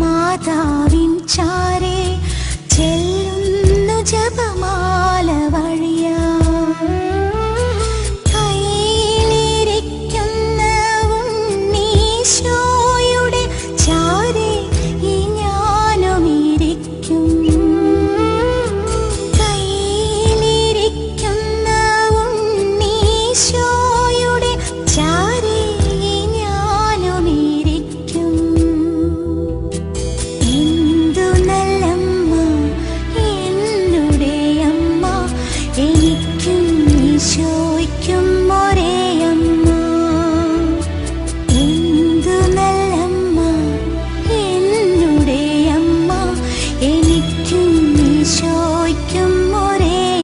మాతా